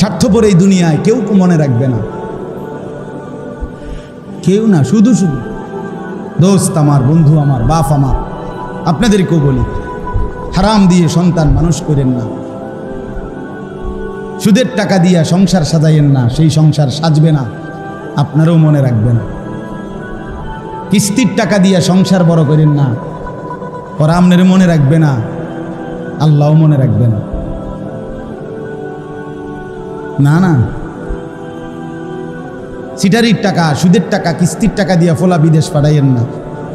স্বার্থপর এই দুনিয়ায় কেউ মনে রাখবে না। কেউ না, শুধু শুধু। দোস্ত আমার, বন্ধু আমার, বাপ আমার, আপনাদেরকেও বলি, হারাম দিয়ে সন্তান মানুষ করেন না। সুদের টাকা দিয়া সংসার সাজাইয়েন না, সেই সংসার সাজবে না, আপনারও মনে রাখবেন। কিস্তির টাকা দিয়া সংসার বড় করেন না, ওরা আপনার মনে রাখবে না, আল্লাহও মনে রাখবে না। না না। সিটারির টাকা, সুদের টাকা, কিস্তির টাকা দিয়া ফোলা বিদেশ পাঠাইয়েন না।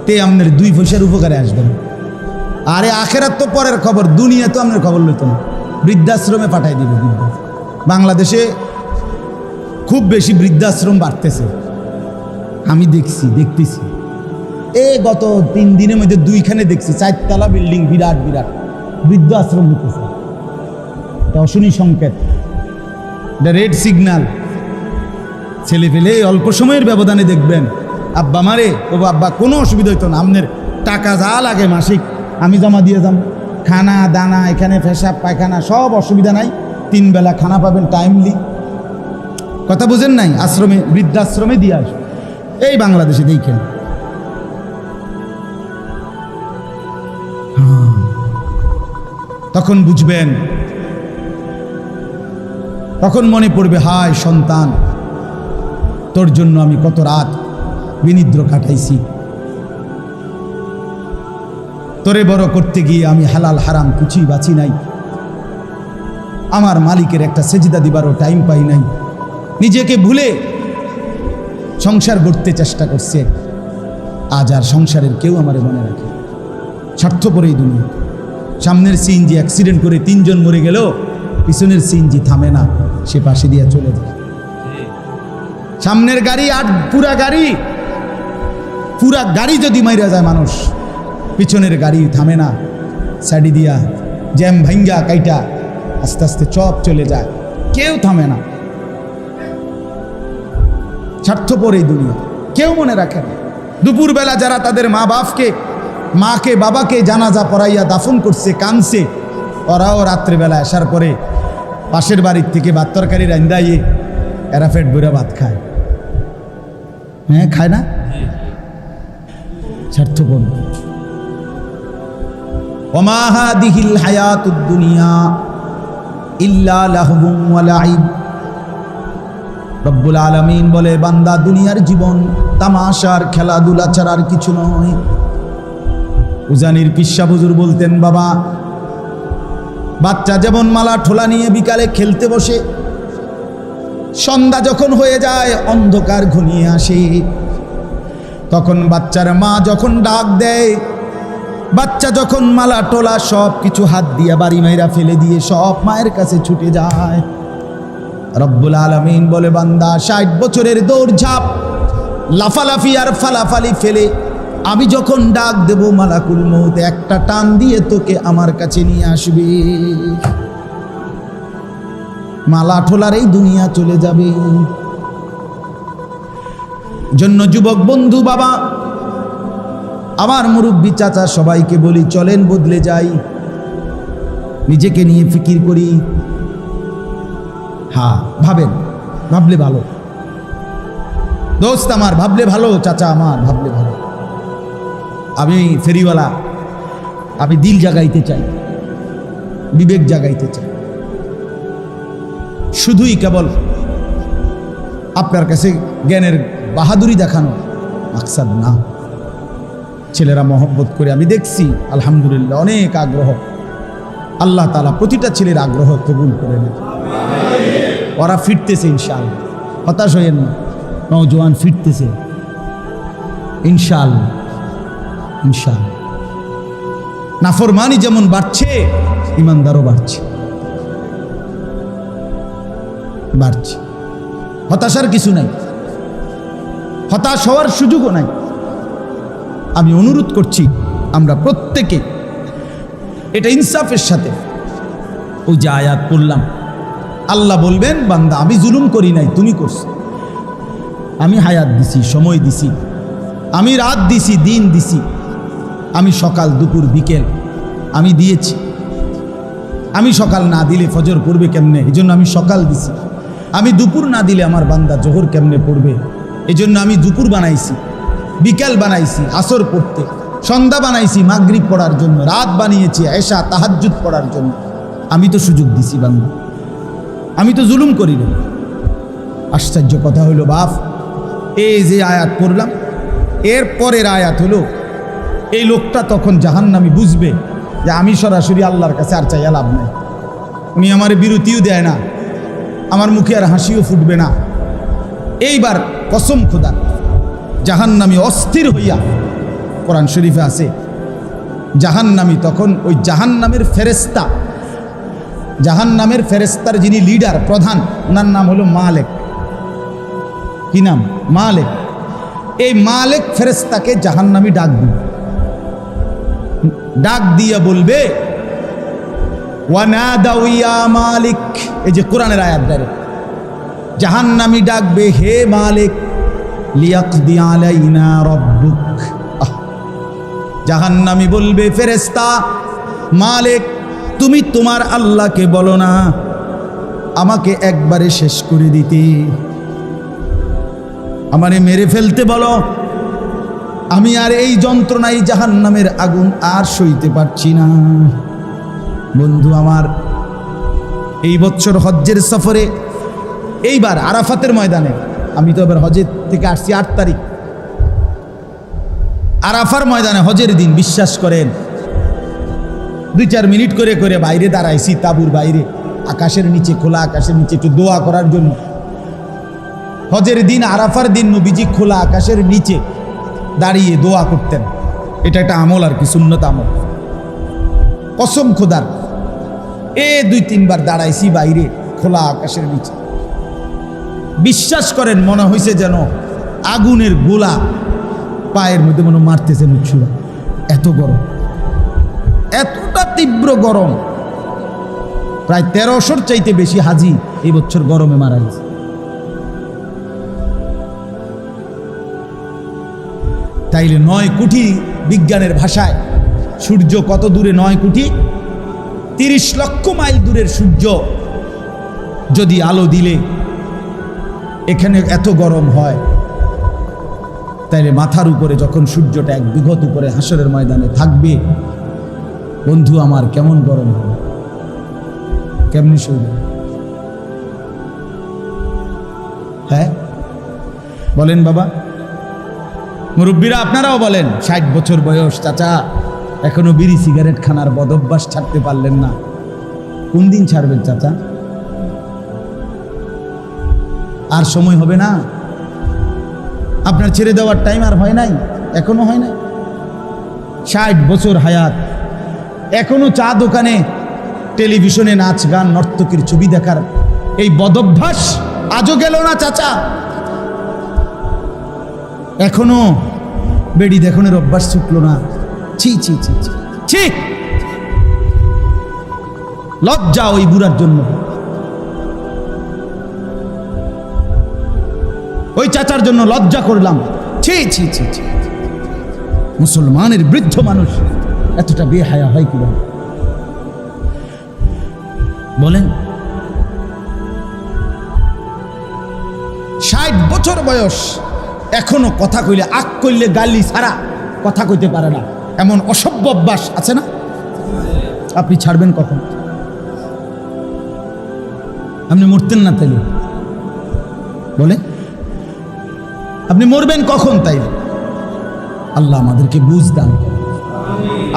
তে আপনার দুই পয়সার উপকারে আসবেন আরে আখেরাত তো পরের খবর দুনিয়া তো আপনার খবর লইত না। বৃদ্ধাশ্রমে পাঠাই দিবে বাংলাদেশে খুব বেশি বৃদ্ধাশ্রম বাড়তেছে। আমি দেখছি, দেখতেছি। এ গত তিন দিনের মধ্যে দুইখানে দেখছি, চারতলা বিল্ডিং বিরাট বিরাট। বৃদ্ধ আশ্রম হতেছে এটা অশনি সংকেত। এটা রেড সিগন্যাল ছেলে এই অল্প সময়ের ব্যবধানে দেখবেন। আব্বা মারে, ও আব্বা কোনো অসুবিধা হইতো না। আপনার টাকা যা লাগে মাসিক, আমি জমা দিয়ে যাম। খানা, দানা, এখানে পেশাব, পায়খানা, সব অসুবিধা নাই। তিন বেলা খানা পাবেন টাইমলি কথা বুঝেন নাই? আশ্রমে, বৃদ্ধাশ্রমে দিয়ে আসবে এই বাংলাদেশে দেখেন। হ্যাঁ। তখন বুঝবেন তখন মনে পড়বে, হায় সন্তান, তোর জন্য আমি কত রাত বিনিদ্র কাটাইছি। তোরে বড় করতে গিয়ে আমি হালাল, হারাম কিছুই বাঁচি নাই। আমার মালিকের একটা সেজিদা দিবারও টাইম পাই নাই। নিজেকে ভুলে সংসার গড়তে চেষ্টা করছে। আজ আর সংসারের কেউ আমারে মনে রাখে স্বার্থপর এই দুনিয়া। সামনের সিএনজি অ্যাক্সিডেন্ট করে তিনজন মরে গেল পিছনের সিএনজি থামে না। সে পাশে দিয়ে চলে যায়। সামনের গাড়ি আর পুরা গাড়ি পুরা গাড়ি যদি মাইরা যায় মানুষ, পিছনের গাড়ি থামে না। সাইডি দিয়া জ্যাম ভাঙ্গা কাইটা আস্তে আস্তে চপ চলে যায়, কেউ থামে না। স্বার্থপর এই দুনিয়া, কেউ মনে রাখে না। দুপুরবেলা যারা তাদের মা বাপকে, মাকে, বাবাকে জানাজা পড়াইয়া দাফন করছে কানছে ওরাও রাত্রেবেলা আসার পরে পাশের বাড়ির থেকে ভাত তরকারি রান্দাইয়ে এরা বইরা ভাত খায়। হ্যাঁ খায় না? স্বার্থপর। ওমাহাদিহিল হায়াতুদ দুনিয়া ইল্লা লাহবুম ওয়া লাইব। রব্বুল আলামিন বলে, বান্দা দুনিয়ার জীবন তামাশার খেলাধুলা ছাড়া আর কিছু নয়। উজানির পিসা বুজুর বলতেন, বাবা বাচ্চা যেমন মালা ঠোলা নিয়ে বিকালে খেলতে বসে, সন্ধ্যা যখন হয়ে যায়, অন্ধকার ঘনিয়ে আসে। তখন বাচ্চার মা যখন ডাক দেয়, বাচ্চা যখন মালা টোলা সব কিছু হাত দিয়ে বাড়ি মাইরা ফেলে দিয়ে সব মায়ের কাছে ছুটে যায়। রব্বুল আলমিন বলে, বান্দা, ষাট বছরের দৌড়ঝাঁপ, লাফালাফি আর ফালাফালি ফেলে আমি যখন ডাক দেব মালাকুল মৌত একটা টান দিয়ে তোকে আমার কাছে নিয়ে আসবে। মালা ঠোলার এই দুনিয়া চলে যাবে। জন্য যুবক বন্ধু বাবা, আমার মুরব্বী চাচা সবাইকে বলি, চলেন বদলে যাই। নিজেকে নিয়ে ফিকির করি। হ্যাঁ ভাবেন, ভাবলে ভালো। দোস্ত আমার, ভাবলে ভালো, চাচা আমার, ভাবলে ভালো। আমি ফেরিওয়ালা, আমি দিল জাগাইতে চাই, বিবেক জাগাইতে চাই। শুধুই কেবল আপনার কাছে জ্ঞানের বাহাদুরি দেখানো মাকসাদ না। ছেলেরা মহব্বত করে আমি দেখছি, আলহামদুলিল্লাহ, অনেক আগ্রহ। আল্লাহ তালা প্রতিটা ছেলের আগ্রহ কবুল করে নেন ওরা ফিরতেছে ইনশাল হতাশ হইয়েন না নৌজওয়ান ফিরতেছে। ইনশাল ইনশাল নাফরমানি যেমন বাড়ছে, ইমানদারও বাড়ছে। বাড়ছে। হতাশার কিছু নাই। হতাশ হওয়ার সুযোগও নাই। আমি অনুরোধ করছি, আমরা প্রত্যেকে এটা ইনসাফের সাথে ওই যে আয়াত পড়লাম। আল্লাহ বলবেন, বান্দা, আমি জুলুম করি নাই, তুমি করছ। আমি হায়াত দিছি, সময় দিছি। আমি রাত দিছি, দিন দিছি। আমি সকাল দুপুর বিকেল, আমি দিয়েছি। আমি সকাল না দিলে ফজর পড়বে কেমনে? এই জন্য আমি সকাল দিছি। আমি দুপুর না দিলে আমার বান্দা জোহর কেমনে পড়বে? এই জন্য আমি দুপুর বানাইছি, বিকাল বানাইছি, আসর পড়তে, সন্ধ্যা বানাইছি মাগরিব পড়ার জন্য, রাত বানিয়েছি এশা তাহাজ্জুদ পড়ার জন্য। আমি তো সুযোগ দিছি বাংলা আমি তো জুলুম করি না আশ্চর্য কথা হইল, বাপ, এই যে আয়াত পড়লাম, এর পরের আয়াত হলো এই লোকটা তখন জাহান্নামি বুঝবে যে আমি সরাসরি আল্লাহর কাছে আর চাইয়া লাভ নাই। উনি আমার বিরতিও দেয় না, আমার মুখে আর হাসিও ফুটবে না। এইবার কসম খোদা, জাহান্নামি অস্থির হইয়া, কোরআন শরীফে আছে, জাহান্নামি তখন ওই জাহান্নামের ফেরেস্তা জাহান্নামের ফেরেস্তার যিনি লিডার প্রধান ওনার নাম হলো মালেক। কি নাম? মালেক। এই মালেক ফেরেস্তাকে জাহান্নামি ডাক দিবে ডাক দিয়া বলবে মালিক। এই যে কোরআনের আয়াত দ্বারে জাহান্নামি ডাকবে, হে মালিক, লিয়াকদি আলাইনা রব্বুক। জাহান্নামি বলবে ফেরেস্তা মালিক, তুমি তোমার আল্লাহকে বলো না, আমাকে একবারে শেষ করে দিতে। আমারে মেরে ফেলতে বলো। আমি আর এই যন্ত্রণাই জাহান্নামের আগুন আর সইতে পারছি না। বন্ধু আমার, এই বছর হজ্জের সফরে, এইবার আরাফাতের ময়দানে, আমি তো এবার হজের থেকে আসছি আট তারিখ। আরাফার ময়দানে হজের দিন, বিশ্বাস করেন। দুই চার মিনিট করে করে বাইরে দাঁড়াইছি, তাবুর বাইরে, আকাশের নিচে খোলা, আকাশের নিচে একটু দোয়া করার জন্য। হজের দিন, আরাফার দিন, নবীজি খোলা, আকাশের নিচে। দাঁড়িয়ে দোয়া করতেন। এটা একটা আমল আর কি, সুন্নত আমল। কসম খোদার, এ দুই তিনবার দাঁড়াইছি বাইরে খোলা আকাশের নিচে। বিশ্বাস করেন, মনে হয়েছে যেন আগুনের গোলা পায়ের মধ্যে মনে হয় মারতেছে মুচ্ছুরা এত গরম, এতটা তীব্র গরম। প্রায় তেরোশোর চাইতে বেশি হাজি এই বছর গরমে মারা গেছে। তাইলে নয় কোটি বিজ্ঞানের ভাষায়। সূর্য কত দূরে নয় কোটি তিরিশ লক্ষ মাইল দূরের সূর্য যদি আলো দিলে এখানে এত গরম হয়। তাইলে মাথার উপরে যখন সূর্যটা এক বিঘত উপরে হাসরের ময়দানে থাকবে, বন্ধু আমার কেমন গরম হবে? কেমনি শরীর হ্যাঁ? বলেন বাবা। মুরব্বীরা, আপনারাও বলেন, ষাট বছর বয়স, চাচা, এখনও বিড়ি সিগারেট খানার বদভ্যাস ছাড়তে পারলেন না। কোন দিন ছাড়বেন, চাচা? আর সময় হবে না। আপনার ছেড়ে দেওয়ার টাইম আর হয় নাই, এখনও হয় নাই। ষাট বছর হায়াত, এখনও চা দোকানে টেলিভিশনে নাচ গান, নর্তকীর ছবি দেখার এই বদভ্যাস আজও গেল না, চাচা। এখনও? বেড়ি দেখনের অভ্যাস ছুটলো না। ছি ছি ছি ছি। লজ্জা ওই বুড়ার জন্য। ওই চাচার জন্য লজ্জা করলাম। ছি ছি ছি ছি। মুসলমানের বৃদ্ধ মানুষ এতটা বেহায়া হয় কি? বলেন। ষাট বছর বয়স। এখনও কথা কইলে আক কইলে গালি ছাড়া কথা কইতে পারে না। এমন অসভ্য অভ্যাস আছে না? আপনি ছাড়বেন কখন? আপনি মরতেন না তাইলে? বলে আপনি মরবেন কখন তাইলে? আল্লাহ আমাদেরকে বুঝ দান করে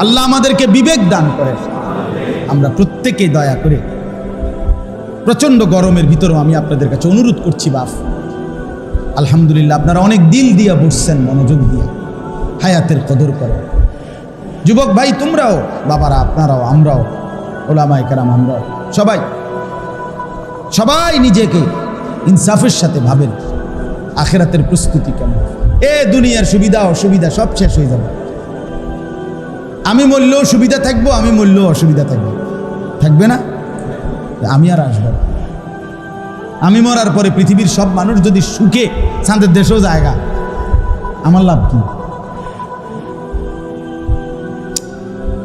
আল্লাহ আমাদেরকে বিবেক দান করে আমরা প্রত্যেকে দয়া করে, প্রচণ্ড গরমের ভিতরেও আমি আপনাদের কাছে অনুরোধ করছি বাপ আলহামদুলিল্লাহ, আপনারা অনেক দিল দিয়া বসছেন, মনোযোগ দিয়া। হায়াতের কদর করে। যুবক ভাই, তোমরাও, বাবারা, আপনারাও, আমরাও ওলামাই কারাম, আমরাও। সবাই সবাই নিজেকে ইনসাফের সাথে ভাবেন। আখেরাতের প্রস্তুতি কেমন? এ দুনিয়ার সুবিধা, অসুবিধা সব শেষ হয়ে যাবে। আমি মরলেও সুবিধা থাকব, আমি মরলেও অসুবিধা থাকব। থাকবে না? আমি আর আসব না। আমি মরার পরে পৃথিবীর সব মানুষ যদি সুখে, চাঁদের দেশেও জায়গা। আমার লাভ কি?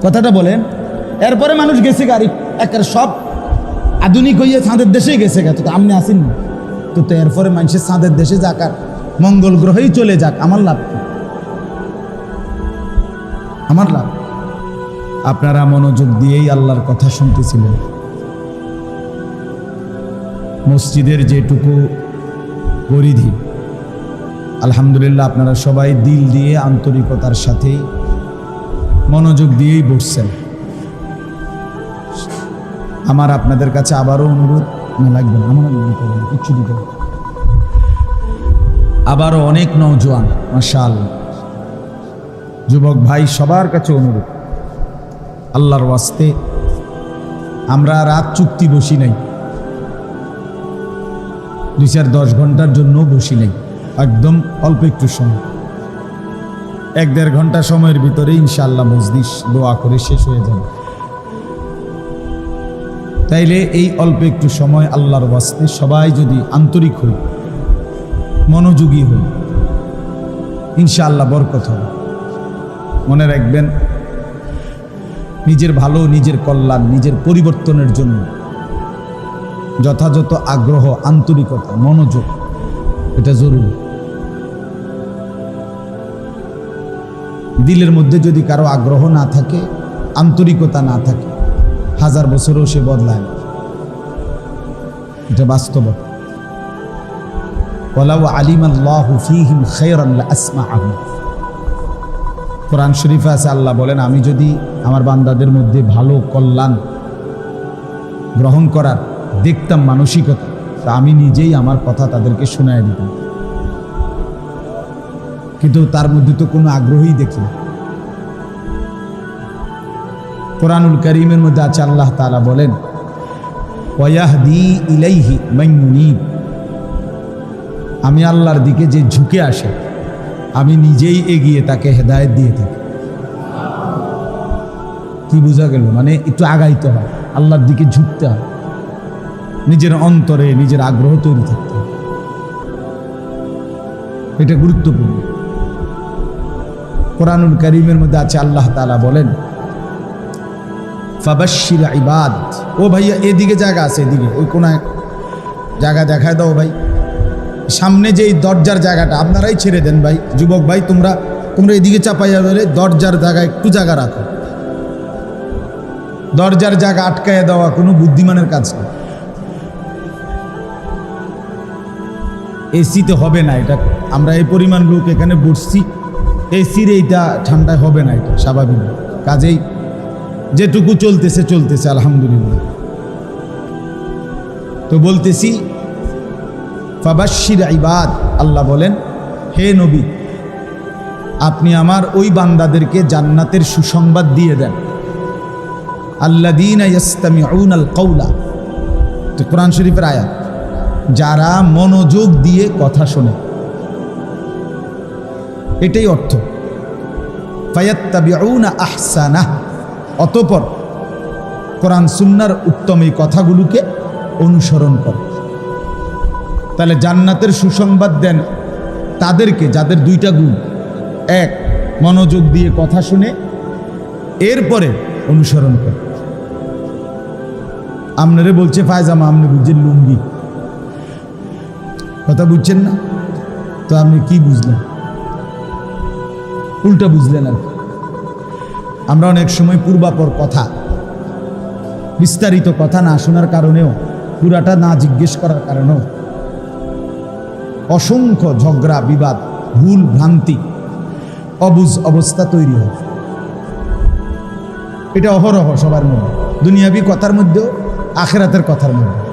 কথাটা বলেন, এরপরে মানুষ গেছে গাড়ি একের সব আধুনিক হইয়া চাঁদের দেশেই গেছে গেছে তো আপনি আসেন তো তো এরপরে মানুষের চাঁদের দেশে যাক আর মঙ্গল গ্রহেই চলে যাক, আমার লাভ কি? আমার লাভ? আপনারা মনোযোগ দিয়েই আল্লাহর কথা শুনতেছিলেন। মসজিদের যেটুকু পরিধি। আলহামদুলিল্লাহ আপনারা সবাই দিল দিয়ে আন্তরিকতার সাথে মনোযোগ দিয়েই বসছেন। আমার আপনাদের কাছে আবারও অনুরোধ না লাগবে আমার দিতে আবারও অনেক নৌজোয়ান মাশাল যুবক ভাই, সবার কাছে অনুরোধ। আল্লাহর ওয়াস্তে আমরা রাত চুক্তি বসি নাই। দুই চার দশ ঘণ্টার জন্য বসি নাই একদম অল্প একটু সময়। এক দেড় ঘণ্টা সময়ের ভিতরে ইনশাআল্লাহ মজলিস দোয়া করে শেষ হয়ে যাবে। তাইলে এই অল্প একটু সময় আল্লাহর ওয়াস্তে সবাই যদি আন্তরিক হই, মনোযোগী হই, ইনশাআল্লাহ বরকত হবে। মনে রাখবেন, নিজের ভালো, নিজের কল্যাণ, নিজের পরিবর্তনের জন্য যথাযথ আগ্রহ, আন্তরিকতা, মনোযোগ, এটা জরুরি। দিলের মধ্যে যদি কারও আগ্রহ না থাকে, আন্তরিকতা না থাকে, হাজার বছরও সে বদলায় না। এটা বাস্তবতা ওয়ালাউ আলিম আল্লাহু কোরআন শরীফে আছে, আল্লাহ বলেন, আমি যদি আমার বান্দাদের মধ্যে ভালো কল্যাণ গ্রহণ করার দেখতাম মানসিকতা। তা আমি নিজেই আমার কথা তাদেরকে শোনায় দিতাম। কিন্তু তার মধ্যে তো কোনো আগ্রহই দেখি না। কোরআনুল করিমের মধ্যে আছে, আল্লাহ তাআলা বলেন আমি আল্লাহর দিকে যে ঝুঁকে আসে, আমি নিজেই এগিয়ে তাকে হেদায়েত দিয়ে থাকি। কি বোঝা গেল? মানে একটু আগাইতে হয়, আল্লাহর দিকে ঝুঁকতে হয়। নিজের অন্তরে, নিজের আগ্রহ তৈরি থাকতে এটা গুরুত্বপূর্ণ। কোরআনুল করিমের মধ্যে আছে, আল্লাহ তাআলা বলেন ফাবাশির ইবাদ। ও ভাইয়া, এদিকে জায়গা আছে, এদিকে। ওই কোনায় জায়গা দেখায় দাও ভাই। সামনে যে এই দরজার জায়গাটা, আপনারাই ছেড়ে দেন ভাই। যুবক ভাই, তোমরা তোমরা এদিকে চাপাইয়া ধরে দরজার জায়গা একটু জায়গা রাখো। দরজার জায়গা আটকাইয়া দেওয়া কোনো বুদ্ধিমানের কাজ না। এসিতে হবে না এটা। আমরা এই পরিমাণ লোক এখানে বসছি। এসির এইটা ঠান্ডায় হবে না এটা, স্বাভাবিক। কাজেই যেটুকু চলতেছে চলতেছে, আলহামদুলিল্লাহ। তো বলতেছি ফাবাশির ইবাদ, আল্লাহ বলেন, হে নবী, আপনি আমার ওই বান্দাদেরকে জান্নাতের সুসংবাদ দিয়ে দেন। আল্লাদিনা ইয়াস্তামিউন আল কৌলা কোরআন শরীফের আয়াত। যারা মনোযোগ দিয়ে কথা শোনে। এটাই অর্থ। ফায়াত্তাবিউনা আহসানা। অতপর কোরআন সুন্নার উত্তম এই কথাগুলোকে অনুসরণ করে। তাহলে জান্নাতের সুসংবাদ দেন তাদেরকে, যাদের দুইটা গুণ। এক, মনোযোগ দিয়ে কথা শুনে, এরপরে অনুসরণ করে। আপনারে বলছে, ফায়জামা আপনি বুঝছেন লুঙ্গি। কথা বুঝছেন না? তো আপনি কি বুঝলেন? উল্টা বুঝলেন আর আমরা অনেক সময় পূর্বাপর কথা, বিস্তারিত কথা না শোনার কারণেও, পুরাটা না জিজ্ঞেস করার কারণেও অসংখ্য ঝগড়া, বিবাদ, ভুল ভ্রান্তি, অবুজ অবস্থা তৈরি হয়। এটা অহরহ সবার মধ্যে দুনিয়াবি কথার মধ্যেও, আখেরাতের কথার মধ্যে।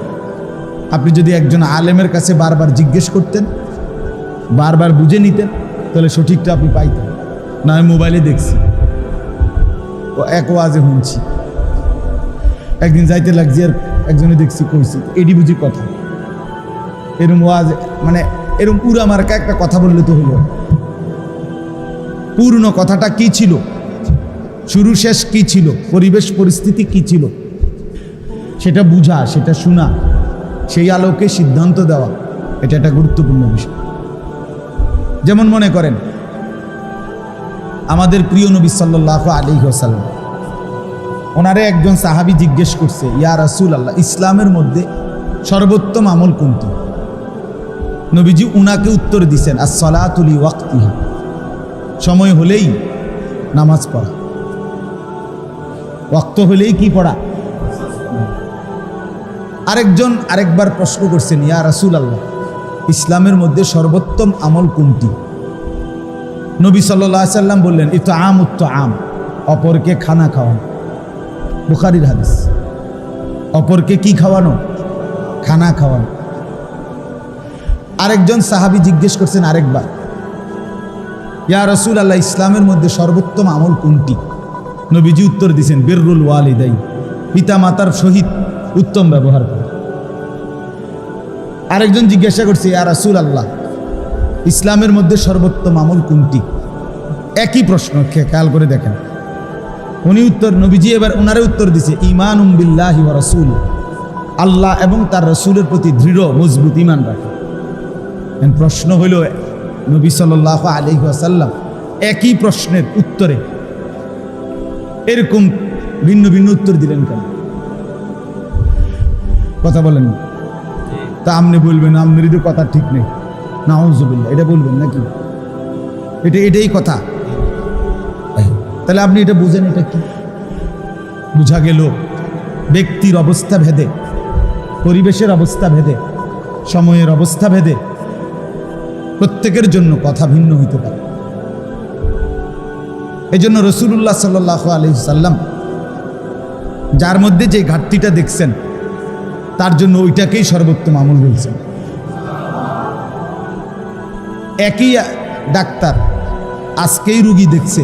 আপনি যদি একজন আলেমের কাছে বারবার জিজ্ঞেস করতেন, বারবার বুঝে নিতেন, তাহলে সঠিকটা আপনি পাইতেন। না, আমি মোবাইলে দেখছি। ও এক ওয়াজে শুনছি। একদিন যাইতে লাগছি আর একজনে দেখছি কইছি, এডি বুঝি কথা। এরম ওয়াজ মানে এরম পুরা মার্কা একটা কথা বললে তো হলো। পূর্ণ কথাটা কি ছিল? শুরু শেষ কি ছিল? পরিবেশ, পরিস্থিতি কি ছিল? সেটা বুঝা, সেটা শোনা। সেই আলোকে সিদ্ধান্ত দেওয়া, এটা একটা গুরুত্বপূর্ণ বিষয়। যেমন মনে করেন, আমাদের প্রিয় নবী সাল্লাহ আলী হোসাল্লাম ওনারে একজন সাহাবি জিজ্ঞেস করছে, ইয়া রাসুল আল্লাহ ইসলামের মধ্যে সর্বোত্তম আমল কোনটি? নবীজি উনাকে উত্তর দিছেন আর সলাতুলি ওয়াক্তিহা সময় হলেই নামাজ পড়া। ওয়াক্ত হলেই কি পড়া? আরেকজন আরেকবার প্রশ্ন করছেন, ইয়া রাসূল আল্লাহ ইসলামের মধ্যে সর্বোত্তম আমল কোনটি? নবী সাল্লাহ সাল্লাম বললেন এ তো আম উত্ত আম অপরকে খানা খাওয়ানো। বুখারির হাদিস, অপরকে কি খাওয়ানো? খানা খাওয়ানো। আরেকজন সাহাবি জিজ্ঞেস করছেন আরেকবার, ইয়া রসুল আল্লাহ ইসলামের মধ্যে সর্বোত্তম আমল কোনটি? নবীজি উত্তর দিছেন, বিররুল ওয়ালিদাই পিতা মাতার সহিত উত্তম ব্যবহার করে। আরেকজন জিজ্ঞাসা করছে, ইয়া রাসূল আল্লাহ ইসলামের মধ্যে সর্বোত্তম আমল কোনটি? একই প্রশ্ন খেয়াল করে দেখেন। উনি উত্তর, নবীজি এবার ওনারে উত্তর দিছে ইমান উম্বিল্লাহি রাসূল আল্লাহ এবং তার রসুলের প্রতি দৃঢ়, মজবুত ইমান রাখে। প্রশ্ন হইল, নবী সাল্লাহ আলী আসাল্লাম একই প্রশ্নের উত্তরে এরকম ভিন্ন ভিন্ন উত্তর দিলেন কেন? কথা বলেন। তা আপনি বলবেন আপনারই তো কথা ঠিক নেই। না হজবিল্লা এটা বলবেন নাকি? এটা এটাই কথা। তাহলে আপনি এটা বুঝেন এটা কি? বুঝা গেল ব্যক্তির অবস্থা ভেদে পরিবেশের অবস্থা ভেদে সময়ের অবস্থা ভেদে প্রত্যেকের জন্য কথা ভিন্ন হইতে পারে। এই জন্য রসুল্লাহ সাল্লাহ আলি সাল্লাম যার মধ্যে যে ঘাটতিটা দেখছেন তার জন্য ওইটাকেই সর্বোত্তম আমল বলছেন একই ডাক্তার আজকেই রুগী দেখছে।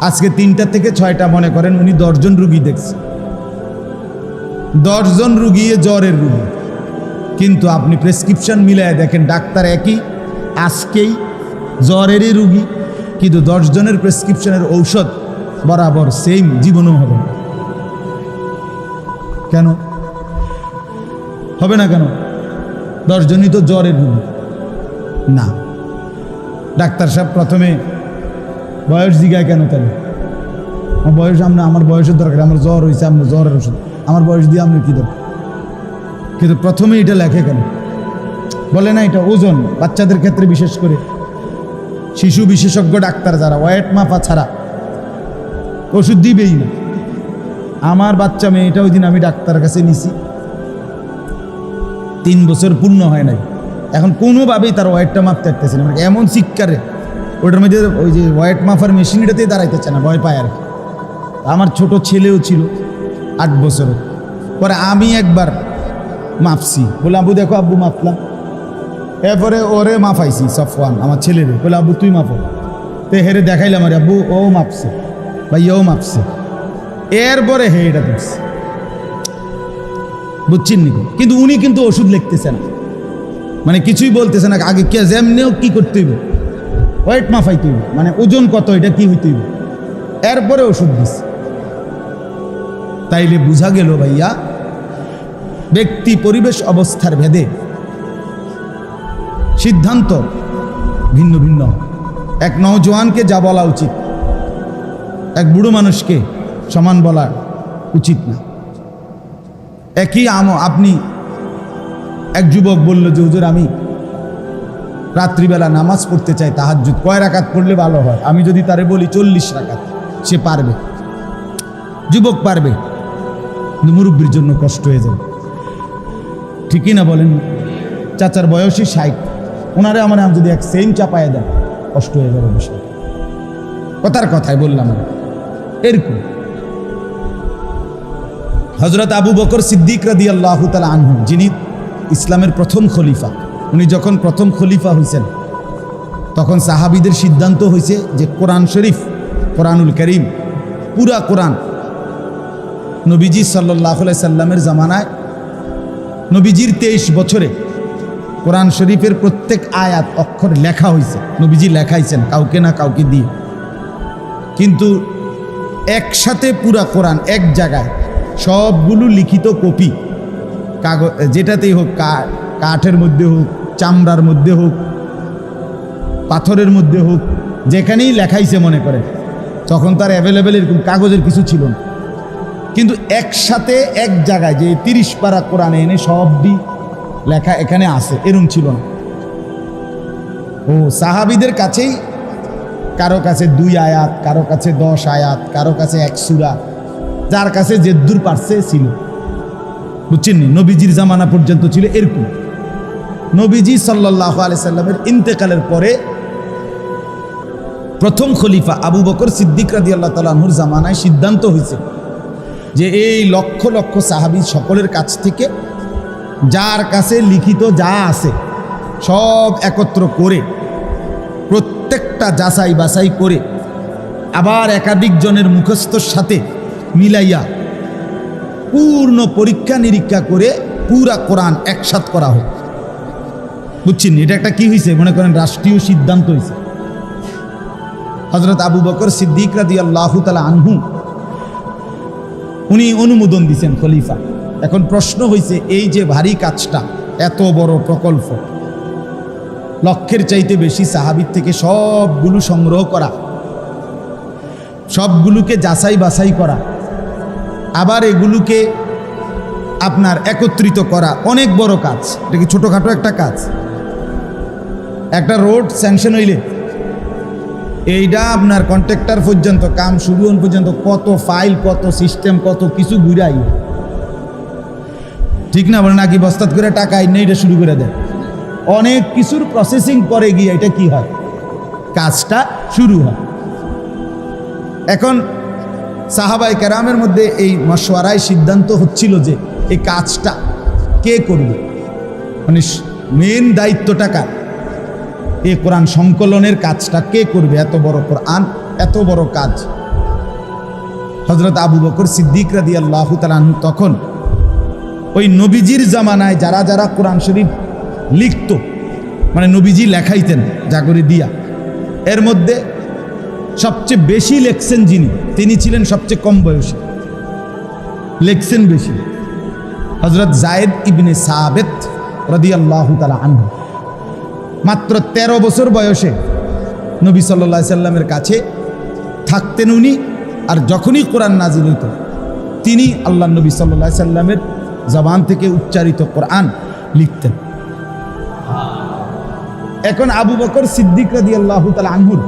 আজকে তিনটা থেকে ছয়টা মনে করেন, উনি দশজন রুগী দেখছে। দশজন রুগী জ্বরের রুগী। কিন্তু আপনি প্রেসক্রিপশন মিলায় দেখেন, ডাক্তার একই, আজকেই জ্বরেরই রুগী, কিন্তু দশজনের প্রেসক্রিপশনের ঔষধ বরাবর সেম, জীবনও হবে কেন? হবে না কেন? দশজনই তো জ্বরের রুগী। না। ডাক্তার সাহেব প্রথমে বয়স জিগায় কেন তাহলে? আমার বয়স আমরা আমার বয়সের দরকার, আমার জ্বর হয়েছে আপনার জ্বরের ওষুধ। আমার বয়স দিয়ে আপনার কী দরকার? কিন্তু প্রথমে এটা লেখে কেন? বলে না এটা ওজন, বাচ্চাদের ক্ষেত্রে বিশেষ করে। শিশু বিশেষজ্ঞ ডাক্তার যারা, ওয়েট মাফা ছাড়া ওষুধ দিবেই না। আমার বাচ্চা মেয়েটা ওই দিন আমি ডাক্তার কাছে নিছি। তিন বছর পূর্ণ হয় নাই। এখন কোনোভাবেই তার ওয়েটটা মাপতে পারতেছে না। মানে এমন চিৎকারে ওটার মধ্যে ওই যে ওয়েট মাফার মেশিনটাতেই দাঁড়াইতেছে না, ভয় পায় আর কি। আমার ছোট ছেলেও ছিল, আট বছর পরে আমি একবার মাপছি। বলে, আব্বু, দেখো, আব্বু, মাপলাম। এরপরে ওরে মাফাইছি সফওয়ান, আমার ছেলেরে। বলে, আব্বু, তুই মাপো। তো হেরে দেখাইলাম আরে আব্বু, ও মাপছে। বা ইয়েও মাপছে। এরপরে হে এটা দেখছে বুঝছেন কিন্তু উনি কিন্তু ওষুধ লিখতেছে না। মানে কিছুই বলতেছে না, আগে কে যেমনেও কি করতে হইব? ওয়েট মাফাইতে হইব মানে ওজন কত, এটা কি হইতে হইব? এরপরে ওষুধ দিচ্ছে তাইলে বুঝা গেল ভাইয়া, ব্যক্তি পরিবেশ অবস্থার ভেদে সিদ্ধান্ত ভিন্ন ভিন্ন। এক নওজোয়ানকে যা বলা উচিত, এক বুড়ো মানুষকে সমান বলা উচিত না। একই আম আপনি, এক যুবক বলল, যে হুজুর, আমি রাত্রিবেলা নামাজ পড়তে চাই, তাহাজ্জুদ কয় রাকাত পড়লে ভালো হয়? আমি যদি তারে বলি, চল্লিশ রাকাত, সে পারবে। যুবক পারবে, কিন্তু মুরব্বীর জন্য কষ্ট হয়ে যাবে। ঠিকই না বলেন, চাচার বয়সই ষাট। ওনারে আমার আমি যদি এক সেম চাপায় দেন কষ্ট হয়ে যাবে বিষয় কথার কথাই বললাম এরকম। হজরত আবু বকর সিদ্দিক রাদি আল্লাহ তালা আনহু, যিনি ইসলামের প্রথম খলিফা, উনি যখন প্রথম খলিফা হয়েছেন তখন সাহাবিদের সিদ্ধান্ত হয়েছে যে কোরআন শরীফ, কোরআনুল করিম, পুরা কোরআন নবীজি সাল্লাহ সাল্লামের জামানায়, নবীজির তেইশ বছরে কোরআন শরীফের প্রত্যেক আয়াত অক্ষর লেখা হয়েছে নবীজি লেখাইছেন কাউকে না কাউকে দিয়ে। কিন্তু একসাথে পুরা কোরআন এক জায়গায় সবগুলো লিখিত কপি। কাগজ, যেটাতেই হোক কাঠের মধ্যে হোক, চামড়ার মধ্যে হোক, পাথরের মধ্যে হোক, যেখানেই লেখাইছে মনে করে, তখন তার অ্যাভেলেবেল এরকম কাগজের কিছু ছিল না। কিন্তু একসাথে এক জায়গায় যে তিরিশ পারা কোরআনে এনে সবই লেখা এখানে আছে, এরম ছিল না। ও সাহাবিদের কাছেই কারও কাছে দুই আয়াত, কারও কাছে দশ আয়াত, কারও কাছে এক সুরা যার কাছে যে দূর পারছে ছিল বুঝছেন? নবীজির জামানা পর্যন্ত ছিল এরকম নবীজি সাল্লাহ আলি সাল্লামের ইন্তেকালের পরে প্রথম খলিফা আবু বকর সিদ্দিক রাদি আল্লাহ তালাহুর জামানায় সিদ্ধান্ত হয়েছে যে এই লক্ষ লক্ষ সাহাবি সকলের কাছ থেকে যার কাছে লিখিত যা আছে সব একত্র করে, প্রত্যেকটা যাচাই বাছাই করে, আবার একাধিক জনের মুখস্থর সাথে মিলাইয়া পূর্ণ পরীক্ষা নিরীক্ষা করে পুরা কোরআন একসাথ করা হোক। বুঝছেন? এটা একটা কি হয়েছে মনে করেন রাষ্ট্রীয় সিদ্ধান্ত হয়েছে হজরত আবু বকর সিদ্দিক রাদি আল্লাহ তালা আনহু, উনি অনুমোদন দিছেন খলিফা। এখন প্রশ্ন হয়েছে এই যে ভারী কাজটা, এত বড় প্রকল্প, লক্ষের চাইতে বেশি সাহাবির থেকে সবগুলো সংগ্রহ করা, সবগুলোকে যাচাই বাছাই করা আবার এগুলোকে আপনার একত্রিত করা অনেক বড় কাজ। এটা কি ছোটোখাটো একটা কাজ? একটা রোড স্যাংশন হইলে। এইটা আপনার কন্ট্রাক্টর পর্যন্ত, কাম শুরু হন পর্যন্ত কত ফাইল, কত সিস্টেম, কত কিছু ঘুরাই। ঠিক না বলে নাকি বস্তাত করে টাকা আইনে এটা শুরু করে দেয় অনেক কিছুর প্রসেসিং পরে গিয়ে এটা কি হয়? কাজটা শুরু হয়। এখন সাহাবাই কেরামের মধ্যে এই মশওয়ারায় সিদ্ধান্ত হচ্ছিল যে এই কাজটা কে করবে? মানে মেন দায়িত্বটা কার? এই কোরআন সংকলনের কাজটা কে করবে? এত বড় কোরআন, এত বড় কাজ। হজরত আবু বকর সিদ্দিক রাদি আল্লাহ তালাহু তখন ওই নবীজির জামানায় যারা যারা কোরআন শরীফ লিখত মানে নবীজি লেখাইতেন জাগরে দিয়া, এর মধ্যে সবচেয়ে বেশি লেখছেন যিনি, তিনি ছিলেন সবচেয়ে কম বয়সী। লেখছেন বেশি। হজরত জায়েদ ইবনে সাবেত রদি আল্লাহ তালা আনহু। মাত্র ১৩ বছর বয়সে নবী সাল্লা সাল্লামের কাছে থাকতেন উনি, আর যখনই কোরআন নাজিল হইত, তিনি আল্লাহ নবী সাল্লা সাল্লামের জবান থেকে উচ্চারিত কোরআন লিখতেন। এখন আবু বকর সিদ্দিক রাদি আল্লাহ তালা আনহুর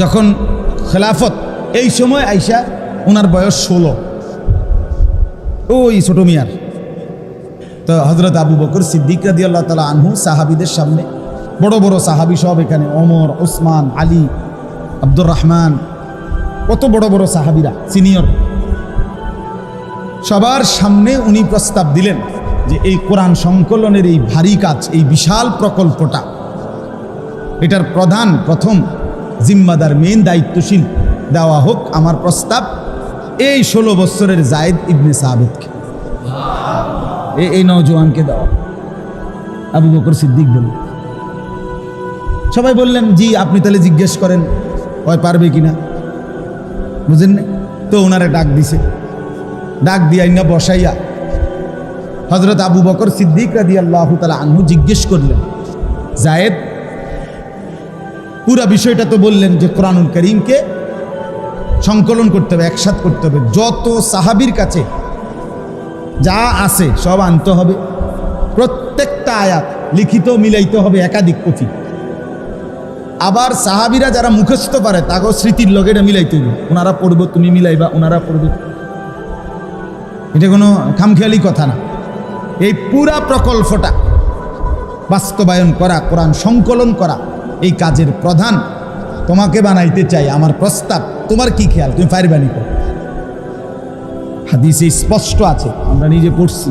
যখন খেলাফত এই সময় আইসা ওনার বয়স ষোলো। ওই ছোট মিয়ার। তো হজরত আবু বকর সিদ্দিক রাদি আল্লাহ তালা আনহু সাহাবিদের সামনে, বড় বড় সাহাবি সব এখানে অমর ওসমান, আলী, আব্দুর রহমান, কত বড় বড় সাহাবিরা, সিনিয়র। সবার সামনে উনি প্রস্তাব দিলেন যে এই কোরআন সংকলনের এই ভারী কাজ, এই বিশাল প্রকল্পটা, এটার প্রধান, প্রথম জিম্মাদার মেন দায়িত্বশীল। দেওয়া হোক আমার প্রস্তাব। এই ষোলো বৎসরের জায়েদ ইবনে সাহাবেদকে এই নওজোয়ানকে দেওয়া আবু বকর সিদ্দিক বলল, সবাই বললেন, জি, আপনি তাহলে জিজ্ঞেস করেন হয় পারবে কিনা? বুঝেন তো ওনারে ডাক দিছে। ডাক দিয়াই না বসাইয়া হজরত আবু বকর সিদ্দিক রাদি আল্লাহ তালা আনহু জিজ্ঞেস করলেন, জায়েদ পুরা বিষয়টা তো বললেন যে কোরআনুল করিমকে সংকলন করতে হবে, একসাথ করতে হবে। যত সাহাবির কাছে যা আছে সব আনতে হবে। প্রত্যেকটা আয়াত লিখিত, মিলাইতে হবে একাধিক কপি। আবার সাহাবিরা যারা মুখস্থ পারে তাকেও স্মৃতির লগে এটা মিলাইতে হবে। ওনারা পড়ব, তুমি মিলাইবা, ওনারা পড়বে। এটা কোনো খামখেয়ালি কথা না। এই পুরা প্রকল্পটা বাস্তবায়ন করা, কোরআন সংকলন করা এই কাজের প্রধান। তোমাকে বানাইতে চাই আমার প্রস্তাব। তোমার কি খেয়াল? তুমি পারবানি কর। হাদিসে স্পষ্ট আছে, আমরা নিজে পড়ছি।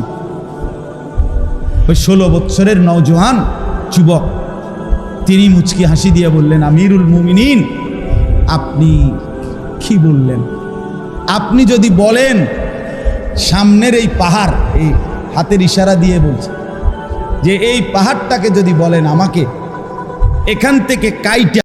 ওই ষোলো বৎসরের নওজোয়ান যুবক, তিনি মুচকি হাসি দিয়ে বললেন, আমিরুল মুমিনিন, আপনি কি বললেন? আপনি যদি বলেন, সামনের এই পাহাড়, এই হাতের ইশারা দিয়ে বলছে, যে এই পাহাড়টাকে যদি বলেন আমাকে এখান থেকে কাইটা